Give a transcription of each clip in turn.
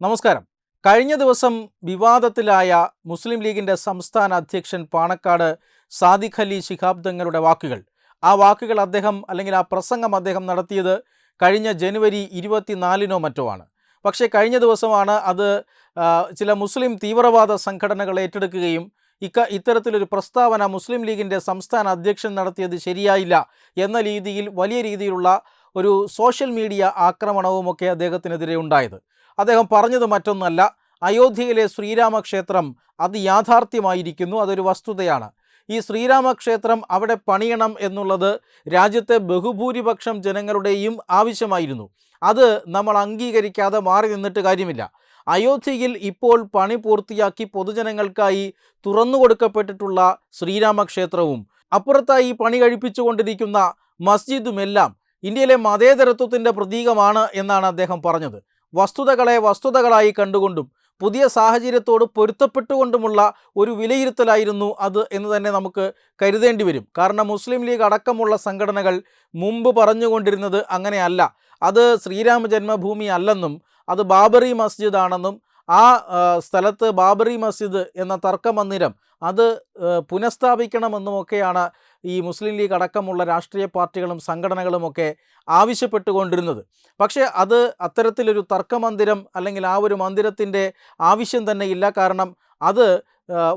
നമസ്കാരം. കഴിഞ്ഞ ദിവസം വിവാദത്തിലായ മുസ്ലിം ലീഗിന്റെ സംസ്ഥാന അധ്യക്ഷൻ പാണക്കാട് സാദിഖ് അലി ശിഹാബ് തങ്ങളുടെ വാക്കുകൾ. ആ വാക്കുകൾ അദ്ദേഹം അല്ലെങ്കിൽ ആ പ്രസംഗം അദ്ദേഹം നടത്തിയത് കഴിഞ്ഞ ജനുവരി ഇരുപത്തിനാലിനോ മറ്റോ ആണ്. പക്ഷേ കഴിഞ്ഞ ദിവസമാണ് അത് ചില മുസ്ലിം തീവ്രവാദ സംഘടനകൾ ഏറ്റെടുക്കുകയും ഇക്ക ഇത്തരത്തിലൊരു പ്രസ്താവന മുസ്ലിം ലീഗിന്റെ സംസ്ഥാന അധ്യക്ഷൻ നടത്തിയത് ശരിയായില്ല എന്ന രീതിയിൽ വലിയ രീതിയിലുള്ള ഒരു സോഷ്യൽ മീഡിയ ആക്രമണവുമൊക്കെ അദ്ദേഹത്തിനെതിരെ ഉണ്ടായത്. അദ്ദേഹം പറഞ്ഞത് മറ്റൊന്നല്ല. അയോധ്യയിലെ ശ്രീരാമക്ഷേത്രം അത് യാഥാർത്ഥ്യമായിരിക്കുന്നു അതൊരു വസ്തുതയാണ്. ഈ ശ്രീരാമക്ഷേത്രം അവിടെ പണിയണം എന്നുള്ളത് രാജ്യത്തെ ബഹുഭൂരിപക്ഷം ജനങ്ങളുടെയും ആവശ്യമായിരുന്നു. അത് നമ്മൾ അംഗീകരിക്കാതെ മാറി നിന്നിട്ട് കാര്യമില്ല. അയോധ്യയിൽ ഇപ്പോൾ പണി പൂർത്തിയാക്കി പൊതുജനങ്ങൾക്കായി തുറന്നു കൊടുക്കപ്പെട്ടിട്ടുള്ള ശ്രീരാമക്ഷേത്രവും അപ്പുറത്തായി പണി കഴിപ്പിച്ചുകൊണ്ടിരിക്കുന്ന മസ്ജിദുമെല്ലാം ഇന്ത്യയിലെ മതേതരത്വത്തിന്റെ പ്രതീകമാണ് എന്നാണ് അദ്ദേഹം പറഞ്ഞത്. വസ്തുതകളെ വസ്തുതകളായി കണ്ടുകൊണ്ടും പുതിയ സാഹചര്യത്തോട് പൊരുത്തപ്പെട്ടുകൊണ്ടുമുള്ള ഒരു വിലയിരുത്തലായിരുന്നു അത് എന്ന് തന്നെ നമുക്ക് കരുതേണ്ടി വരും. കാരണം മുസ്ലിം ലീഗ് അടക്കമുള്ള സംഘടനകൾ മുമ്പ് പറഞ്ഞുകൊണ്ടിരുന്നത് അങ്ങനെയല്ല. അത് ശ്രീരാമ ജന്മഭൂമി അല്ലെന്നും അത് ബാബറി മസ്ജിദ് ആണെന്നും ആ സ്ഥലത്ത് ബാബറി മസ്ജിദ് എന്ന തർക്കമന്ദിരം അത് പുനഃസ്ഥാപിക്കണമെന്നുമൊക്കെയാണ് ഈ മുസ്ലിം ലീഗ് അടക്കമുള്ള രാഷ്ട്രീയ പാർട്ടികളും സംഘടനകളുമൊക്കെ ആവശ്യപ്പെട്ടുകൊണ്ടിരുന്നത്. പക്ഷേ അത് അത്തരത്തിലൊരു തർക്കമന്ദിരം അല്ലെങ്കിൽ ആ ഒരു മന്ദിരത്തിന്റെ ആവശ്യം തന്നെ ഇല്ല. കാരണം അത്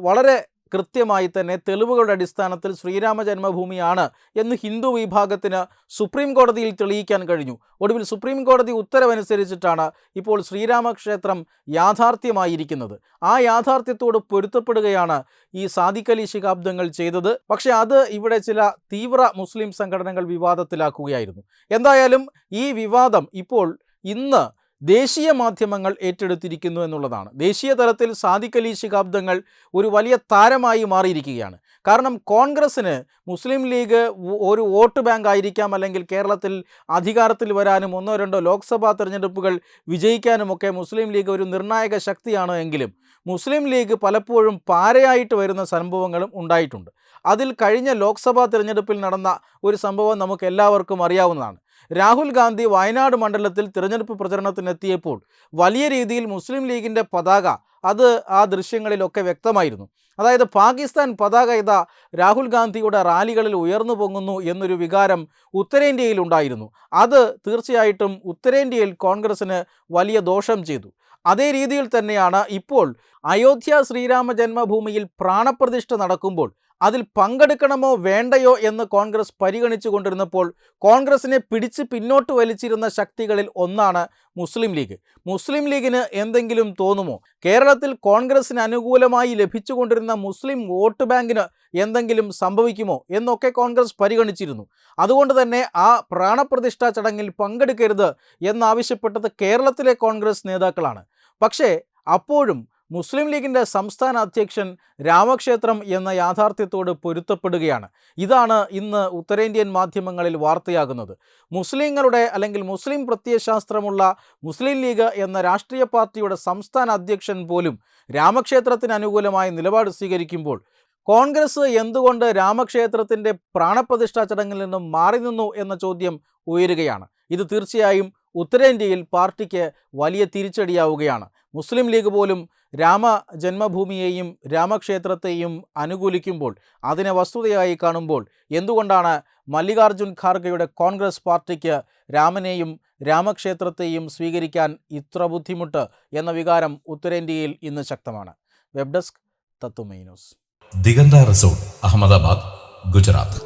വളരെ കൃത്യമായി തന്നെ തെളിവുകളുടെ അടിസ്ഥാനത്തിൽ ശ്രീരാമ ജന്മഭൂമിയാണ് എന്ന് ഹിന്ദു വിഭാഗത്തിന് സുപ്രീം കോടതിയിൽ തെളിയിക്കാൻ കഴിഞ്ഞു. ഒടുവിൽ സുപ്രീം കോടതി ഉത്തരവനുസരിച്ചിട്ടാണ് ഇപ്പോൾ ശ്രീരാമക്ഷേത്രം യാഥാർത്ഥ്യമായിരിക്കുന്നത്. ആ യാഥാർത്ഥ്യത്തോട് പൊരുത്തപ്പെടുകയാണ് ഈ സാദിഖലി അലി ശിഹാബ്ദങ്ങൾ ചെയ്തത്. പക്ഷേ അത് ഇവിടെ ചില തീവ്ര മുസ്ലിം സംഘടനകൾ വിവാദത്തിലാക്കുകയായിരുന്നു. എന്തായാലും ഈ വിവാദം ഇപ്പോൾ ഇന്ന് ദേശീയ മാധ്യമങ്ങൾ ഏറ്റെടുത്തിരിക്കുന്നു എന്നുള്ളതാണ്. ദേശീയ തലത്തിൽ സാദിഖലി ശിഹാബ്ദങ്ങൾ ഒരു വലിയ താരമായി മാറിയിരിക്കുകയാണ്. കാരണം കോൺഗ്രസ്സിന് മുസ്ലിം ലീഗ് ഒരു വോട്ട് ബാങ്ക് ആയിരിക്കാം അല്ലെങ്കിൽ കേരളത്തിൽ അധികാരത്തിൽ വരാനും ഒന്നോ രണ്ടോ ലോക്സഭാ തെരഞ്ഞെടുപ്പുകൾ വിജയിക്കാനുമൊക്കെ മുസ്ലിം ലീഗ് ഒരു നിർണായക ശക്തിയാണ് എങ്കിലും മുസ്ലിം ലീഗ് പലപ്പോഴും പാരയായിട്ട് വരുന്ന സംഭവങ്ങളും ഉണ്ടായിട്ടുണ്ട്. അതിൽ കഴിഞ്ഞ ലോക്സഭാ തിരഞ്ഞെടുപ്പിൽ നടന്ന ഒരു സംഭവം നമുക്ക് എല്ലാവർക്കും അറിയാവുന്നതാണ്. രാഹുൽ ഗാന്ധി വയനാട് മണ്ഡലത്തിൽ തിരഞ്ഞെടുപ്പ് പ്രചരണത്തിനെത്തിയപ്പോൾ വലിയ രീതിയിൽ മുസ്ലിം ലീഗിന്റെ പതാക അത് ആ ദൃശ്യങ്ങളിലൊക്കെ വ്യക്തമായിരുന്നു. അതായത് പാകിസ്ഥാൻ പതാക ഇതാ രാഹുൽ ഗാന്ധിയുടെ റാലികളിൽ ഉയർന്നു പൊങ്ങുന്നു എന്നൊരു വികാരം ഉത്തരേന്ത്യയിൽ ഉണ്ടായിരുന്നു. അത് തീർച്ചയായിട്ടും ഉത്തരേന്ത്യയിൽ കോൺഗ്രസ്സിന് വലിയ ദോഷം ചെയ്തു. അതേ രീതിയിൽ തന്നെയാണ് ഇപ്പോൾ അയോധ്യ ശ്രീരാമ ജന്മഭൂമിയിൽ പ്രാണപ്രതിഷ്ഠ നടക്കുമ്പോൾ അതിൽ പങ്കെടുക്കണമോ വേണ്ടയോ എന്ന് കോൺഗ്രസ് പരിഗണിച്ചു കൊണ്ടിരുന്നപ്പോൾ കോൺഗ്രസിനെ പിടിച്ച് പിന്നോട്ട് വലിച്ചിരുന്ന ശക്തികളിൽ ഒന്നാണ് മുസ്ലിം ലീഗ്. മുസ്ലിം ലീഗിന് എന്തെങ്കിലും തോന്നുമോ? കേരളത്തിൽ കോൺഗ്രസിന് അനുകൂലമായി ലഭിച്ചുകൊണ്ടിരുന്ന മുസ്ലിം വോട്ട് ബാങ്കിന് എന്തെങ്കിലും സംഭവിക്കുമോ എന്നൊക്കെ കോൺഗ്രസ് പരിഗണിച്ചിരുന്നു. അതുകൊണ്ട് തന്നെ ആ പ്രാണപ്രതിഷ്ഠാ ചടങ്ങിൽ പങ്കെടുക്കരുത് എന്നാവശ്യപ്പെട്ടത് കേരളത്തിലെ കോൺഗ്രസ് നേതാക്കളാണ്. പക്ഷേ അപ്പോഴും മുസ്ലിം ലീഗിന്റെ സംസ്ഥാന അധ്യക്ഷൻ രാമക്ഷേത്രം എന്ന യാഥാർത്ഥ്യത്തോട് പൊരുത്തപ്പെടുകയാണ്. ഇതാണ് ഇന്ന് ഉത്തരേന്ത്യൻ മാധ്യമങ്ങളിൽ വാർത്തയാകുന്നത്. മുസ്ലിങ്ങളുടെ അല്ലെങ്കിൽ മുസ്ലിം പ്രത്യയശാസ്ത്രമുള്ള മുസ്ലിം ലീഗ് എന്ന രാഷ്ട്രീയ പാർട്ടിയുടെ സംസ്ഥാന അധ്യക്ഷൻ പോലും രാമക്ഷേത്രത്തിന് അനുകൂലമായ നിലപാട് സ്വീകരിക്കുമ്പോൾ കോൺഗ്രസ് എന്തുകൊണ്ട് രാമക്ഷേത്രത്തിന്റെ പ്രാണപ്രതിഷ്ഠാ ചടങ്ങിൽ നിന്നും മാറി നിന്നു എന്ന ചോദ്യം ഉയരുകയാണ്. ഇത് തീർച്ചയായും ഉത്തരേന്ത്യയിൽ പാർട്ടിക്ക് വലിയ തിരിച്ചടിയാവുകയാണ്. മുസ്ലിം ലീഗ് പോലും രാമ ജന്മഭൂമിയെയും രാമക്ഷേത്രത്തെയും അനുകൂലിക്കുമ്പോൾ അതിനെ വസ്തുതയായി കാണുമ്പോൾ എന്തുകൊണ്ടാണ് മല്ലികാർജുൻ ഖാർഗെയുടെ കോൺഗ്രസ് പാർട്ടിക്ക് രാമനെയും രാമക്ഷേത്രത്തെയും സ്വീകരിക്കാൻ ഇത്ര ബുദ്ധിമുട്ട് എന്ന വികാരം ഉത്തരേന്ത്യയിൽ ഇന്ന് ശക്തമാണ്. Web desk Tatwamayi news. Diganta resort Ahmedabad Gujarat.